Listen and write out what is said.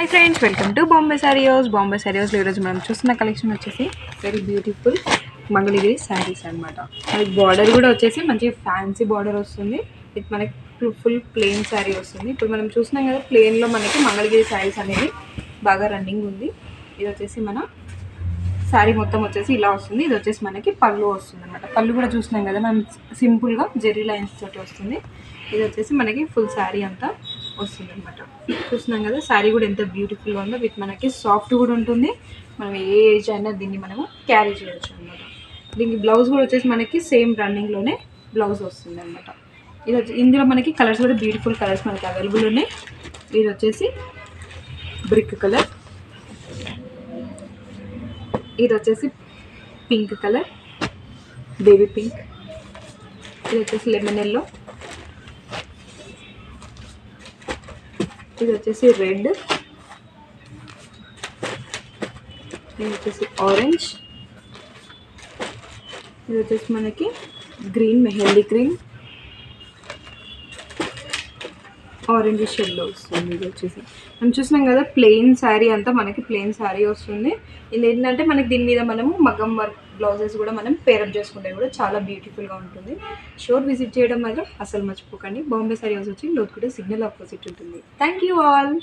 Hi friends welcome to Bombay sarees Bombay సారీస్లో ఈరోజు మనం చూస్తున్న కలెక్షన్ వచ్చేసి వెరీ బ్యూటిఫుల్ మంగళగిరి శారీస్ అనమాట మనకి బార్డర్ కూడా వచ్చేసి మంచి ఫ్యాన్సీ బార్డర్ వస్తుంది. విత్ మనకి ఫుల్ ప్లెయిన్ శారీ వస్తుంది. ఇప్పుడు మనం చూస్తున్నాం కదా ప్లెయిన్లో మనకి మంగళగిరి శారీస్ అనేది బాగా రన్నింగ్ ఉంది. ఇది వచ్చేసి మన శారీ మొత్తం వచ్చేసి ఇలా వస్తుంది. ఇది వచ్చేసి మనకి పళ్ళు వస్తుంది అనమాట పళ్ళు కూడా చూస్తున్నాం కదా మనం సింపుల్గా జెర్రీ లైన్స్ తోటి వస్తుంది. ఇది వచ్చేసి మనకి ఫుల్ శారీ అంతా. వస్తుంది అనమాట చూస్తున్నాం కదా శారీ కూడా ఎంత బ్యూటిఫుల్గా ఉందో విత్ మనకి సాఫ్ట్ కూడా ఉంటుంది. మనం ఏ ఏజ్ అయినా దీన్ని మనము క్యారీ చేయొచ్చు అనమాట దీనికి బ్లౌజ్ కూడా వచ్చేసి మనకి సేమ్ రన్నింగ్లోనే బ్లౌజ్ వస్తుంది అనమాట ఇది వచ్చి ఇందులో మనకి కలర్స్ కూడా బ్యూటిఫుల్ కలర్స్ మనకి అవైలబుల్ ఉన్నాయి. ఇది వచ్చేసి బ్రిక్ కలర్ ఇది వచ్చేసి పింక్ కలర్ బేబీ పింక్ ఇది వచ్చేసి లెమన్ ఎల్లో ఇది వచ్చేసి రెడ్. ఇది వచ్చేసి ఆరెంజ్. ఇది వచ్చేసి మనకి గ్రీన్ మెహందీ గ్రీన్. ఆరెంజ్ షెడ్లో వస్తుంది ఇది వచ్చేసి. మనం చూసినాం కదా ప్లెయిన్ శారీ అంతా మనకి ప్లెయిన్ శారీ వస్తుంది. ఇది ఏంటంటే మనకి దీని మీద మనము మగం వర్క్ బ్లౌజెస్ కూడా మనం పేరప్ చేసుకుంటే కూడా చాలా బ్యూటిఫుల్గా ఉంటుంది. షోర్ విజిట్ చేయడం మాత్రం అసలు మర్చిపోకండి. బాంబే శారీ హౌస్ వచ్చి లోతుకుంటే సిగ్నల్ ఆపోజిట్ ఉంటుంది. Thank you all